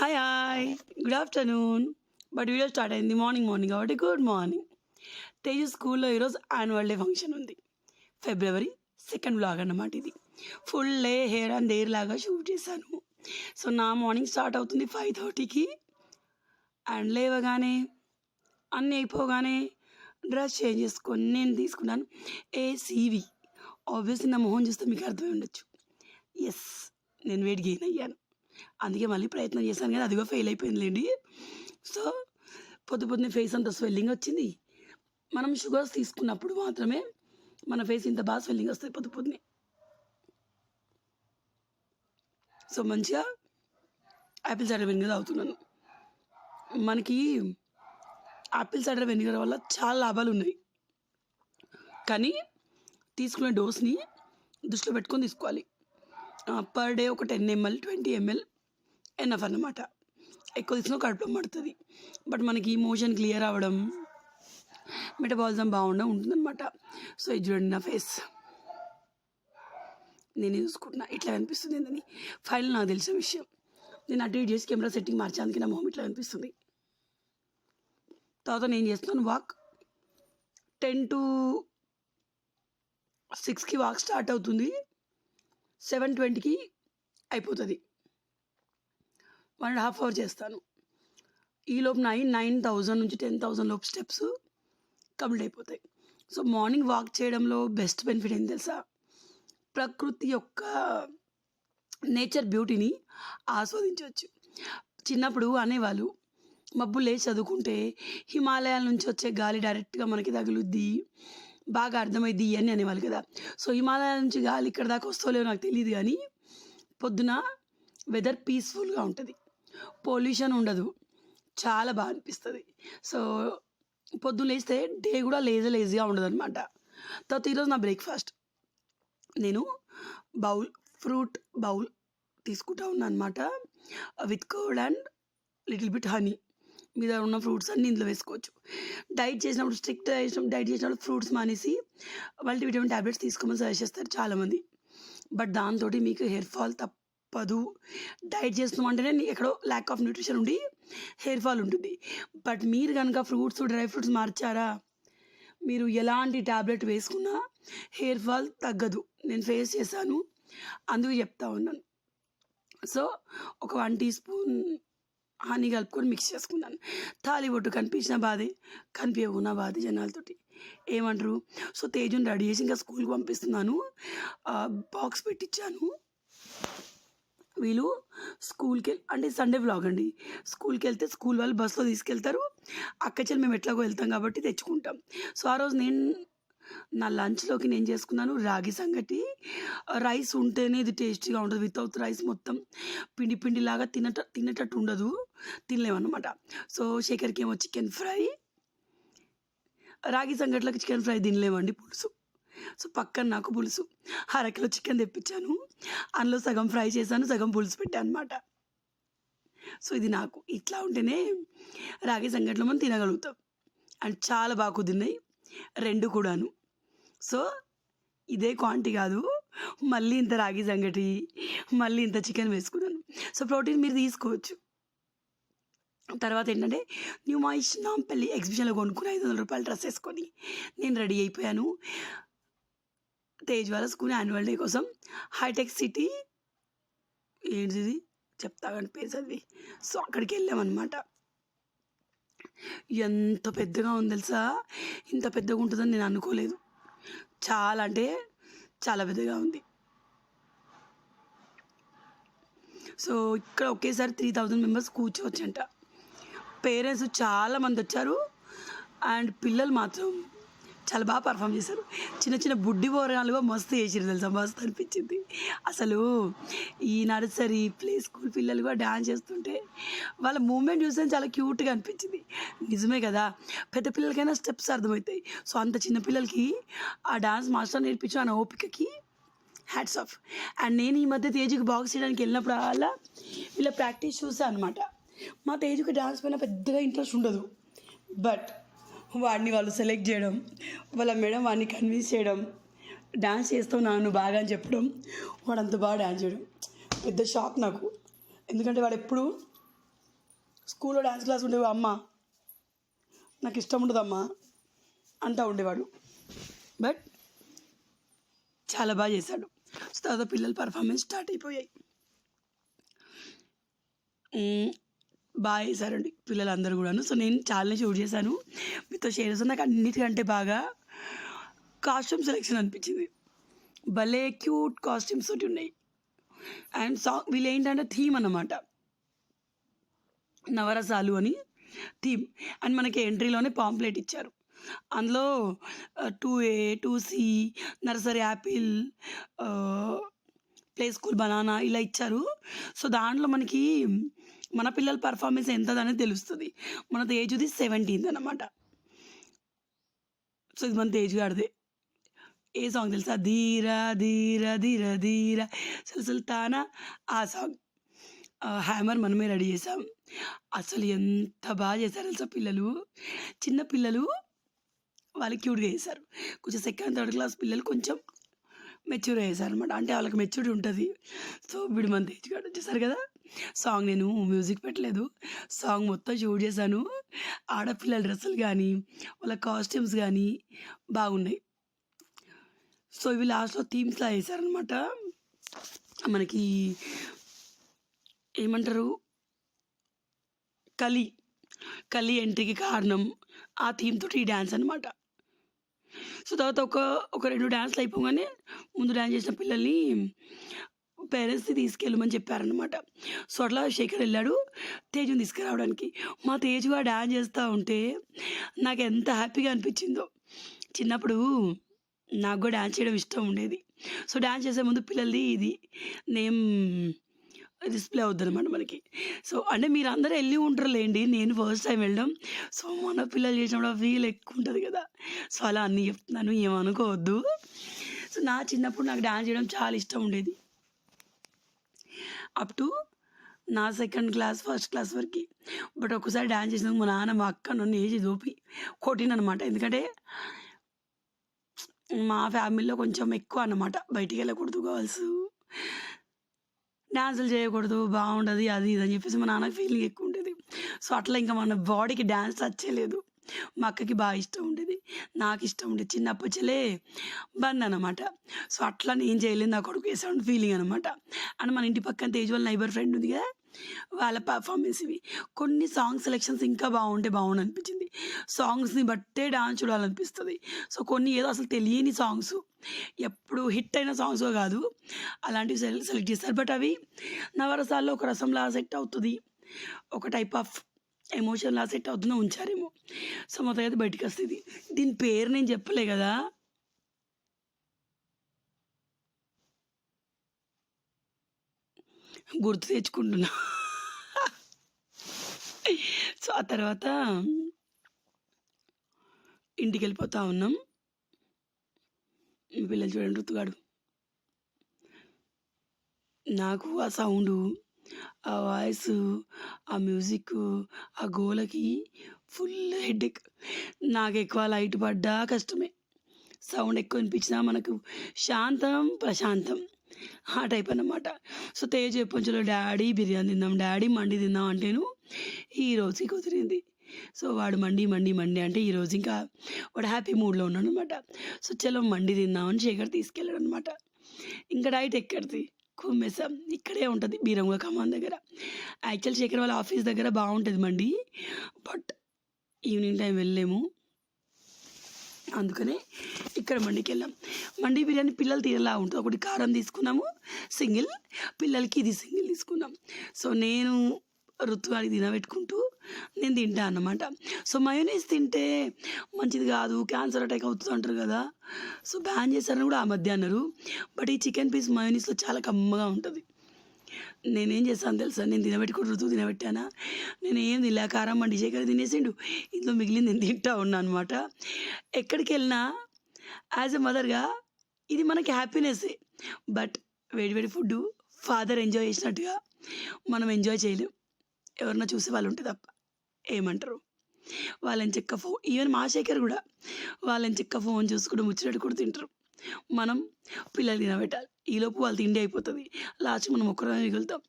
Hi hi good afternoon but video start అయింది. Morning morning కాబట్టి good morning Teju స్కూల్లో ఈరోజు యాన్యువల్ డే ఫంక్షన్ ఉంది. ఫిబ్రవరి సెకండ్ బ్లాగ్ అన్నమాట ఇది. Full day hair and hair లాగా షూట్ చేశాను. సో నా మార్నింగ్ స్టార్ట్ అవుతుంది ఫైవ్ థర్టీకి అండ్ లేవగానే అన్నీ అయిపోగానే డ్రెస్ చేంజ్ చేసుకొని నేను తీసుకున్నాను ఏసీవి ఆబ్వియస్లీ నా మొహం చూస్తే మీకు అర్థమై ఉండొచ్చు. ఎస్ నేను వెయిట్ గెయిన్ అయ్యాను. అందుకే మళ్ళీ ప్రయత్నం చేశాను కానీ అదిగో ఫెయిల్ అయిపోయిందిలేండి. సో పొద్దు పొద్దునే ఫేస్ అంత స్వెల్లింగ్ వచ్చింది. మనం షుగర్స్ తీసుకున్నప్పుడు మాత్రమే మన ఫేస్ ఇంత బాగా స్వెల్లింగ్ వస్తుంది పొద్దు పొద్దునే సో మంచిగా యాపిల్ సైడర్ వెనిగర్ తాగుతున్నాను. మనకి యాపిల్ సైడర్ వెనిగర్ వల్ల చాలా లాభాలు ఉన్నాయి. కానీ తీసుకునే డోస్ని దృష్టిలో పెట్టుకొని తీసుకోవాలి. పర్ డే ఒక ten ml twenty ml enough అనమాట ఎక్కువ తీసుకున్న కడుపులో పడుతుంది. బట్ మనకి మోషన్ క్లియర్ అవ్వడం మెటబాలిజం బాగుండడం ఉంటుందన్నమాట. సో ఇది చూడండి నా ఫేస్ నేను చూసుకుంటున్నా. ఇట్లా కనిపిస్తుంది ఏంటని ఫైల్ నాకు తెలిసిన విషయం. నేను అటు ఇటు చేసి కెమెరా సెట్టింగ్ మార్చానికి నా మొహం ఇట్లా కనిపిస్తుంది తర్వాత నేను చేస్తున్నాను వాక్. టెన్ టు సిక్స్కి వాక్ స్టార్ట్ అవుతుంది. సెవెన్ ట్వంటీకి అయిపోతుంది. వన్ అండ్ హాఫ్ అవర్ చేస్తాను. ఈ లోపు నైన్ నైన్ థౌజండ్ నుంచి టెన్ థౌజండ్ లోపు స్టెప్స్ కంప్లీట్ అయిపోతాయి. సో మార్నింగ్ వాక్ చేయడంలో బెస్ట్ బెనిఫిట్ ఏం తెలుసా? ప్రకృతి యొక్క నేచర్ బ్యూటీని ఆస్వాదించవచ్చు. చిన్నప్పుడు అనేవాళ్ళు మబ్బు లేచి చదువుకుంటే హిమాలయాల నుంచి వచ్చే గాలి డైరెక్ట్గా మనకి తగులుద్ది బాగా అర్థమైద్ది అని అనేవాళ్ళు కదా. సో హిమాలయాల నుంచి గాలి ఇక్కడ దాకా వస్తలేవు నాకు తెలియదు కానీ పొద్దున వెదర్ పీస్ఫుల్గా ఉంటుంది. పొల్యూషన్ ఉండదు. చాలా బాగా అనిపిస్తుంది. సో పొద్దున్న లేస్తే డే కూడా లేజీ లేజీగా ఉండదు అనమాట తర్వాత ఈరోజు నా బ్రేక్ఫాస్ట్. నేను బౌల్ ఫ్రూట్ బౌల్ తీసుకుంటా ఉన్నాను అనమాట with curd and little bit honey. మీద ఉన్న ఫ్రూట్స్ అన్ని ఇందులో వేసుకోవచ్చు. డైట్ చేసినప్పుడు స్ట్రిక్ట్ డైట్ చేసినప్పుడు ఫ్రూట్స్ మానేసి మల్టీవిటమిన్ ట్యాబ్లెట్స్ తీసుకోమని సజెస్ట్ చేస్తారు చాలామంది. బట్ దాంతో మీకు హెయిర్ ఫాల్ తప్పదు. డైట్ చేస్తున్నామంటేనే ఎక్కడో ల్యాక్ ఆఫ్ న్యూట్రిషన్ ఉండి హెయిర్ ఫాల్ ఉంటుంది. బట్ మీరు కనుక ఫ్రూట్స్ డ్రై ఫ్రూట్స్ మార్చారా? మీరు ఎలాంటి ట్యాబ్లెట్ వేసుకున్నా హెయిర్ ఫాల్ తగ్గదు. నేను ఫేస్ చేశాను. అందుకు చెప్తా ఉన్నాను. సో ఒక వన్ టీ స్పూన్ హనీ కలుపుకొని మిక్స్ చేసుకున్నాను. తాలిబొట్టు కనిపించిన బాధే కనిపించకున్న బాధే జనాలతోటి. ఏమంటారు? సో తేజుని రెడీ చేసి ఇంకా స్కూల్కి పంపిస్తున్నాను. బాక్స్ పెట్టించాను వీళ్ళు స్కూల్కి వెళ్ళి అంటే సండే వ్లాగ్ అండి. స్కూల్కి వెళ్తే స్కూల్ వాళ్ళు బస్సులో తీసుకెళ్తారు. అక్కచెల్లి మేము ఎట్లాగో వెళ్తాం కాబట్టి తెచ్చుకుంటాం. సో ఆ రోజు నేను నా లంచ్లోకి నేను చేసుకున్నాను రాగి సంగటి. రైస్ ఉంటేనే ఇది టేస్టీగా ఉంటుంది. వితౌట్ రైస్ మొత్తం పిండి పిండిలాగా తినట తినేటట్టు ఉండదు. తినలేమన్నమాట. సో శేఖర్కి ఏమో చికెన్ ఫ్రై. రాగి సంగటిలోకి చికెన్ ఫ్రై తినలేమండి పులుసు. సో పక్కన నాకు పులుసు. అరకిలో చికెన్ తెప్పించాను. అందులో సగం ఫ్రై చేశాను సగం పులుసు పెట్టాను అనమాట సో ఇది నాకు. ఇట్లా ఉంటేనే రాగి సంగట్లో మనం తినగలుగుతాం. అండ్ చాలా బాగా కుదిరినాయి. రెండు కూడాను. సో ఇదే క్వాంటిటీ కాదు. మళ్ళీ ఇంత రాగి సంగటి మళ్ళీ ఇంత చికెన్ వేసుకున్నాను. సో ప్రోటీన్ మీరు తీసుకోవచ్చు. తర్వాత ఏంటంటే న్యూ మాయిష్ నాంపల్లి ఎగ్జిబిషన్లో కొనుక్కుని ఐదు వందల రూపాయలు డ్రెస్ వేసుకొని నేను రెడీ అయిపోయాను. తేజ్ వాళ్ళ స్కూల్ యాన్యువల్ డే కోసం హైటెక్ సిటీ ఏంటిది చెప్తా కానీ పేరు చదివి. సో అక్కడికి వెళ్ళామన్నమాట. ఎంత పెద్దగా ఉంది తెలుసా? ఇంత పెద్దగా ఉంటుందని నేను అనుకోలేదు. చాలా అంటే చాలా పెద్దగా ఉంది. సో ఇక్కడ ఒకేసారి త్రీ థౌజండ్ మెంబర్స్ కూర్చోవచ్చంట. పేరెంట్స్ చాలా మంది వచ్చారు. అండ్ పిల్లలు మాత్రం చాలా బాగా పర్ఫామ్ చేశారు. చిన్న చిన్న బుడ్డి పోరాలుగా మస్తు చేసారు తెలుసా? మస్తు అనిపించింది. అసలు ఈ నర్సరీ ప్లే స్కూల్ పిల్లలు కూడా డ్యాన్స్ చేస్తుంటే వాళ్ళ మూమెంట్ చూస్తే చాలా క్యూట్గా అనిపించింది. నిజమే కదా? పెద్ద పిల్లలకైనా స్టెప్స్ అర్థమవుతాయి. సో అంత చిన్న పిల్లలకి ఆ డ్యాన్స్ మాస్టర్ నేర్పించు అన్న ఓపికకి హ్యాట్స్ ఆఫ్ అండ్ నేను ఈ మధ్య తేజుకి బాక్స్ చేయడానికి వెళ్ళినప్పుడు అలా వీళ్ళ ప్రాక్టీస్ చూసాను అనమాట మా తేజుకి డ్యాన్స్ పైన పెద్దగా ఇంట్రెస్ట్ ఉండదు. బట్ వాడిని వాళ్ళు సెలెక్ట్ చేయడం వాళ్ళ మేడం వాడిని కన్విన్స్ చేయడం డ్యాన్స్ చేస్తావు నన్ను బాగా అని చెప్పడం వాడు అంత బాగా డాన్స్ చేయడం. పెద్ద షాక్ నాకు. ఎందుకంటే వాడు ఎప్పుడు స్కూల్లో డ్యాన్స్ క్లాస్ ఉండేవి అమ్మ. నాకు ఇష్టం ఉండదమ్మా అంటూ ఉండేవాడు. బట్ చాలా బాగా చేశాడు. తర్వాత పిల్లల పర్ఫార్మెన్స్ స్టార్ట్ అయిపోయాయి. బాగా చేశారండి పిల్లలందరూ కూడాను. సో నేను చాలానే షూట్ చేశాను. మీతో షేర్ చేస్తాను నాకు అన్నిటికంటే బాగా కాస్ట్యూమ్ సెలెక్షన్ అనిపించింది. భలే క్యూట్ కాస్ట్యూమ్స్ తోటి ఉన్నాయి. అండ్ సాంగ్ వీళ్ళు ఏంటంటే థీమ్ అన్నమాట. నవరసాలు అని థీమ్ అండ్ మనకి ఎంట్రీలోనే పాంప్లెట్ ఇచ్చారు. అందులో two A two C nursery apple play school banana ఇలా ఇచ్చారు. సో దాంట్లో మనకి మన పిల్లల పర్ఫార్మెన్స్ ఎంత అనేది తెలుస్తుంది మన తేజుది సెవెంటీన్త్ అనమాట సో ఇది మన తేజు గారిదే. ఏ సాంగ్ తెలుసా? ధీర ధీర ధీర ధీర తానా ఆ సాంగ్ హ్యామర్ మనమే రెడీ చేసాం అసలు ఎంత బాగా చేశారు తెలుసా పిల్లలు? చిన్న పిల్లలు వాళ్ళు క్యూట్గా చేశారు. కొంచెం సెకండ్ థర్డ్ క్లాస్ పిల్లలు కొంచెం మెచ్యూర్ చేశారు అనమాట అంటే వాళ్ళకి మెచ్యూరిటీ ఉంటుంది. సో వీడు మన తేజ్గాడు వచ్చేసారు కదా? సాంగ్ నేను మ్యూజిక్ పెట్టలేదు. సాంగ్ మొత్తం షూట్ చేశాను. ఆడపిల్లల డ్రెస్సులు కానీ వాళ్ళ కాస్ట్యూమ్స్ కానీ బాగున్నాయి. సో ఇవి లాస్ట్లో థీమ్స్లా వేశారనమాట మనకి ఏమంటారు? కలి. కలి ఎంట్రీకి కారణం ఆ థీమ్ తోటి ఈ డ్యాన్స్ అనమాట సో తర్వాత ఒక ఒక రెండు డ్యాన్స్లు అయిపోగానే ముందు డ్యాన్స్ చేసిన పిల్లల్ని పేరెంట్స్ని తీసుకెళ్ళమని చెప్పారనమాట సో అట్లా శేఖర్ వెళ్ళాడు తేజుని తీసుకురావడానికి. మా తేజుగా డ్యాన్స్ చేస్తూ ఉంటే నాకు ఎంత హ్యాపీగా అనిపించిందో. చిన్నప్పుడు నాకు కూడా డ్యాన్స్ చేయడం ఇష్టం ఉండేది. సో డ్యాన్స్ చేసే ముందు పిల్లలది ఇది నేమ్ డిస్ప్లే అవుద్ది అనమాట మనకి. సో అంటే మీరు అందరూ వెళ్ళి ఉంటారు లేండి నేను ఫస్ట్ టైం వెళ్ళడం. సో మన పిల్లలు చేసినప్పుడు ఫీల్ ఎక్కువ ఉంటుంది కదా. సో అలా అన్నీ చెప్తున్నాను ఏమనుకోవద్దు. సో నా చిన్నప్పుడు నాకు డ్యాన్స్ చేయడం చాలా ఇష్టం ఉండేది. అప్ టు నా సెకండ్ క్లాస్ ఫస్ట్ క్లాస్ వరకు. బట్ ఒకసారి డ్యాన్స్ చేసినందుకు మా నాన్న మా అక్క నన్ను ఏజ్ దోపి కొట్టిననమాట ఎందుకంటే మా ఫ్యామిలీలో కొంచెం ఎక్కువ అన్నమాట. బయటికి వెళ్ళకూడదు గర్ల్స్ డ్యాన్సులు చేయకూడదు బాగుండదు అది ఇది అని చెప్పేసి మా నాన్నకి ఫీలింగ్ ఎక్కువ ఉండేది. సో అట్లా ఇంకా మన బాడీకి డ్యాన్స్ వచ్చేలేదు మా అక్కకి బాగా ఇష్టం ఉండేది. నాకు ఇష్టం ఉండేది చిన్నప్పచ్చలే చెలే బంద్ అనమాట సో అట్లా నేను చేయలేదు నా కొడుకు వేసాడు ఫీలింగ్ అనమాట అండ్ మన ఇంటి పక్కన తేజ్ వాళ్ళ నైబర్ ఫ్రెండ్ ఉంది కదా వాళ్ళ పర్ఫార్మెన్స్ ఇవి. కొన్ని సాంగ్ సెలెక్షన్స్ ఇంకా బాగుంటే బాగుండు అనిపించింది. సాంగ్స్ని బట్టే డాన్స్ చూడాలనిపిస్తుంది. సో కొన్ని ఏదో అసలు తెలియని సాంగ్స్ ఎప్పుడు హిట్ అయిన సాంగ్స్ కాదు. అలాంటివి సెలెక్ట్ చేస్తారు. బట్ అవి నవరసాల్లో ఒక రసంలా సెట్ అవుతుంది. ఒక టైప్ ఆఫ్ ఎమోషన్లా సెట్ అవుతుందో ఉంచారేమో. సో మొత్తం అయితే బయటికి వస్తుంది. దీని పేరు నేను చెప్పలే కదా. గుర్తు తెచ్చుకుంటున్నా. సో ఆ తర్వాత ఇంటికి వెళ్ళిపోతా ఉన్నాం. మీ పిల్లలు చూడండి ఋతుగాడు నాకు ఆ సౌండు ఆ వాయిస్ ఆ మ్యూజిక్ ఆ గోలకి ఫుల్ హెడ్ఏక్ నాకు ఎక్కువ లైట్ పడ్డా కష్టమే. సౌండ్ ఎక్కువ అనిపించినా మనకు శాంతం ప్రశాంతం. ఆ టైప్ అన్నమాట. సో తేజ్ ఎప్పంచులో డాడీ బిర్యానీ తిందాం డాడీ మండి తిందాం అంటేను ఈ రోజుకి కుదిరింది. సో వాడు మండి మండి మండి అంటే ఈరోజు ఇంకా వాడు హ్యాపీ మూడ్లో ఉన్నాడు అనమాట సో చలో మండి తిందామని శేఖర్ తీసుకెళ్ళాడు అనమాట ఇంకా డైట్ ఎక్కడిది? కుమ్మేసాం ఇక్కడే ఉంటుంది బీరంగ ఖమ్మం దగ్గర. యాక్చువల్ శేఖర్ వాళ్ళ ఆఫీస్ దగ్గర బాగుంటుంది మండి బట్ ఈవినింగ్ టైం వెళ్ళలేము. అందుకనే ఇక్కడ మండికి వెళ్ళాం. మండి బిర్యానీ పిల్లలు తినేలా ఉంటుంది. ఒకటి కారం తీసుకున్నాము సింగిల్. పిల్లలకి ఇది సింగిల్ తీసుకున్నాం. సో నేను ఋతువానికి తినబెట్టుకుంటూ నేను తింటా అన్నమాట. సో మయోనీస్ తింటే మంచిది కాదు క్యాన్సర్ అటాక్ అవుతుంది అంటారు కదా. సో బ్యాన్ చేశారని కూడా ఆ మధ్య అన్నారు. బట్ ఈ చికెన్ పీస్ మయోనీస్లో చాలా కమ్మగా ఉంటుంది. నేనేం చేస్తాను తెలుసా? నేను తినబెట్టుకుని ఋతువు తినబెట్టానా? నేను ఏం తినలే కారం మండి శేఖర్ తినేసిండు. ఇందులో మిగిలింది నేను తింటా ఉన్నా అనమాట ఎక్కడికి వెళ్ళినా యాజ్ ఎ మదర్గా ఇది మనకి హ్యాపీనెస్సే బట్ వేడి వేడి ఫుడ్ ఫాదర్ ఎంజాయ్ చేసినట్టుగా మనం ఎంజాయ్ చేయలేం. ఎవరన్నా చూసే వాళ్ళు ఉంటే తప్ప. ఏమంటారు? వాళ్ళని చెక్క ఫోన్ ఈవెన్ మా శేఖర్ కూడా వాళ్ళని చెక్క ఫోన్ చూసుకుంటూ ముచ్చటట్టు కూడా తింటారు. మనం పిల్లలు తినబెట్టాలి. ఈలోపు వాళ్ళు తిండి అయిపోతుంది. లాస్ట్ మనం ఒక్కరమే మిగులుతాం.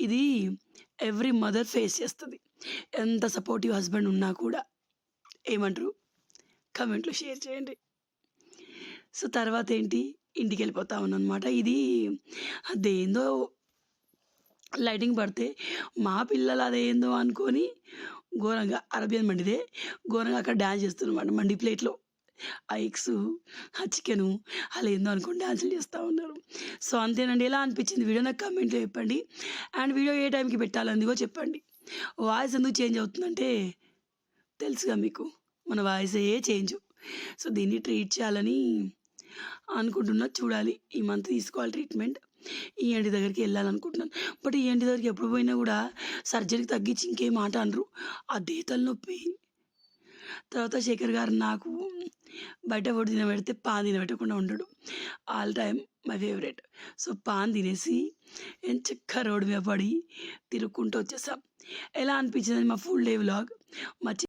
ఇది ఎవ్రీ మదర్ ఫేస్ చేస్తుంది. ఎంత సపోర్టివ్ హస్బెండ్ ఉన్నా కూడా. ఏమంటారు? కమెంట్లో షేర్ చేయండి. సో తర్వాత ఏంటి? ఇంటికి వెళ్ళిపోతా ఉన్నాను అనమాట ఇది అదేందో లైటింగ్ పడితే మా పిల్లలు అదేందో అనుకొని ఘోరంగా అరబియన్ మండిదే ఘోరంగా అక్కడ డ్యాన్స్ చేస్తున్నమాట మండి ప్లేట్లో. ఆ ఎగ్స్ ఆ చికెను అలా ఏందో అనుకుని డ్యాన్సులు చేస్తూ ఉన్నారు. సో అంతేనండి. ఎలా అనిపించింది వీడియో? నాకు కమెంట్లో చెప్పండి. అండ్ వీడియో ఏ టైంకి పెట్టాలందిగో చెప్పండి. వాయిస్ ఎందుకు చేంజ్ అవుతుందంటే తెలుసుగా మీకు. మన వాయిస్ ఏ చేంజ్. సో దీన్ని ట్రీట్ చేయాలని అనుకుంటున్నా. చూడాలి. ఈ మంత్ తీసుకోవాలి ట్రీట్మెంట్. ఈఎన్టీ దగ్గరికి వెళ్ళాలనుకుంటున్నాను. బట్ ఈఎన్టీ దగ్గరికి ఎప్పుడు పోయినా కూడా సర్జరీకి తగ్గించి ఇంకేం మాట అనరు. అదే తలనొప్పి. తర్వాత శేఖర్ గారు నాకు బయట ఫుడ్ తినబెడితే పాన్ తినబెట్టకుండా ఉండడు. All time my favourite. So paan తినేసి నేను చక్క రోడ్డు మీద పడి తిరుక్కుంటూ వచ్చేసాం. ఎలా అనిపించింది మా ఫుల్ డే వ్లాగ్ మా